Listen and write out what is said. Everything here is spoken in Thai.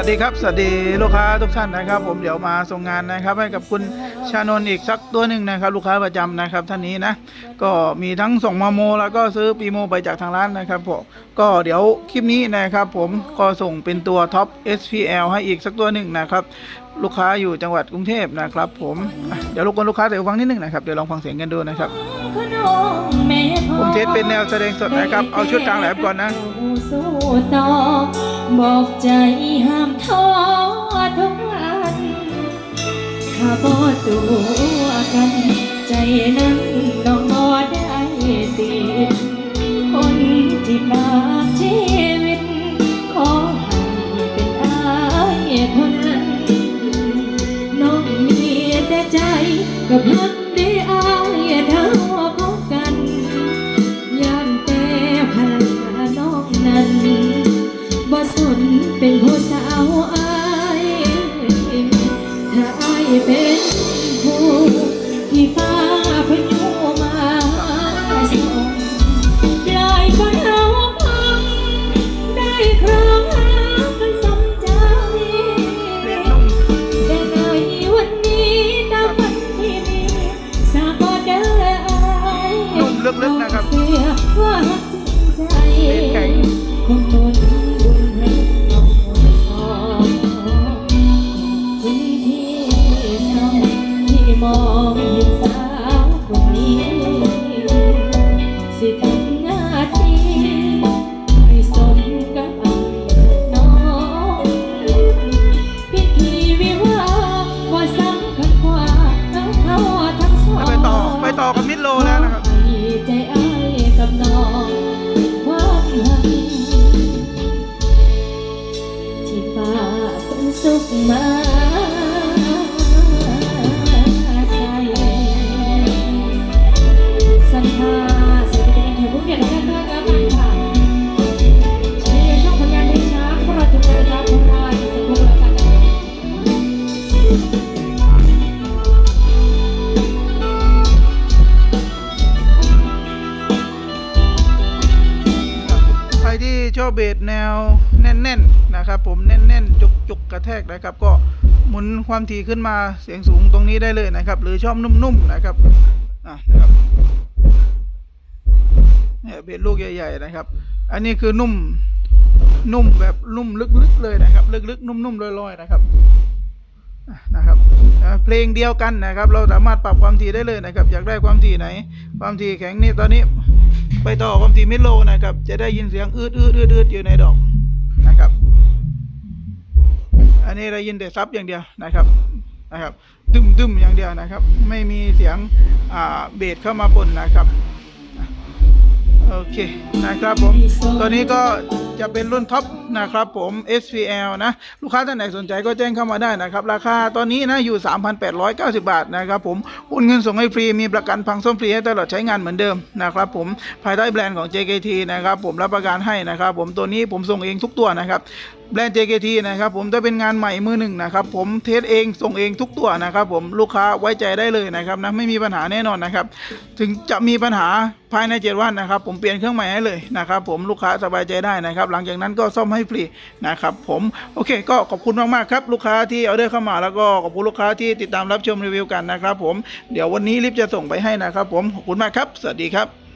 วัสดีครับ สวัสดีลูกค้าทุกท่านนะครับ ผมเดี๋ยวมาส่งงานนะครับ ให้กับคุณชานนท์อีกสักตัวหนึ่งนะครับ ลูกค้าประจำนะครับ ท่านนี้นะ ก็มีทั้งส่งมาโม แล้วก็ซื้อปีโมไปจากทางร้านนะครับผมก็เดี๋ยวคลิปนี้นะครับ ผมก็ส่งเป็นตัวท็อป SPL ให้อีกสักตัวหนึ่งนะครับ ลูกค้าอยู่จังหวัดกรุงเทพนะครับ ผมเดี๋ยวรบกวนลูกค้าเดี๋ยวฟังนิดนึงนะครับเดี๋ยวลองฟังเสียงกันดูนะครับผมเทสเป็นแนวแสดงสดนะครับ เอาชุดกลางแหลมก่อนนะบอกใจห้ามท้อทุกวันถ้าบอตัวกันใจนั้น กับฮักได้อายเท่าพบกันยานแต่ภรรยาน้องนั้นบ่สนเป็นผู้สาวอายถ้าอายเป็น ที่ชอบเบสแนวแน่นๆนะครับผมแน่นๆจุกๆกระแทกนะครับ ก็หมุนความถี่ขึ้นมาเสียงสูงตรงนี้ได้เลยนะครับ หรือชอบนุ่มๆนะครับอะนะครับเนี่ยเบสลูกใหญ่ๆนะครับ อันนี้คือนุ่มนุ่มแบบนุ่มลึกๆเลยนะครับ ลึกๆนุ่มๆลอยๆนะครับนะครับเพลงเดียวกันนะครับ เราสามารถปรับความถี่ได้เลยนะครับ อยากได้ความถี่ไหน ความถี่แข็งนี่ตอนนี้ ไปต่อความถี่มิดโลนะครับ จะได้ยินเสียงอืดอืดอืดอืดอยู่ในดอกนะครับ อันนี้เรายินแต่ซับอย่างเดียวนะครับนะครับดึมดึมอย่างเดียวนะครับ ไม่มีเสียงอ่าเบสเข้ามาปนนะครับ โอเคนะครับผมตอนนี้ก็ จะเป็นรุ่นท็อปนะครับผม SPL นะ ลูกค้าท่านไหนสนใจก็แจ้งเข้ามาได้นะครับ ราคาตอนนี้นะอยู่ 3,890 บาทนะครับผมโอนเงินส่งให้ฟรีมีประกันพังส้มฟรีให้ตลอดใช้งานเหมือนเดิมนะครับผมภายใต้แบรนด์ของ JKT นะครับผมรับประกันให้นะครับผมตัวนี้ผมส่งเองทุกตัวนะครับ แบรนด์ JKT นะครับผมถ้าเป็นงานใหม่มือหนึ่งนะครับผมเทสเองส่งเองทุกตัวนะครับผมลูกค้าไว้ใจได้เลยนะครับนะไม่มีปัญหาแน่นอนนะครับ ถึงจะมีปัญหาภายในเจ็ดวันนะครับ ผมเปลี่ยนเครื่องใหม่ให้เลยนะครับ ผมลูกค้าสบายใจได้นะครับ หลังจากนั้นก็ซ่อมให้ฟรีนะครับผมโอเค ก็ขอบคุณมากๆครับลูกค้าที่เอาเดอร์เข้ามาแล้วก็ขอบคุณลูกค้าที่ติดตามรับชมรีวิวกันนะครับ ผมเดี๋ยววันนี้รีบจะส่งไปให้นะครับ ผมขอบคุณมากครับ สวัสดีครับ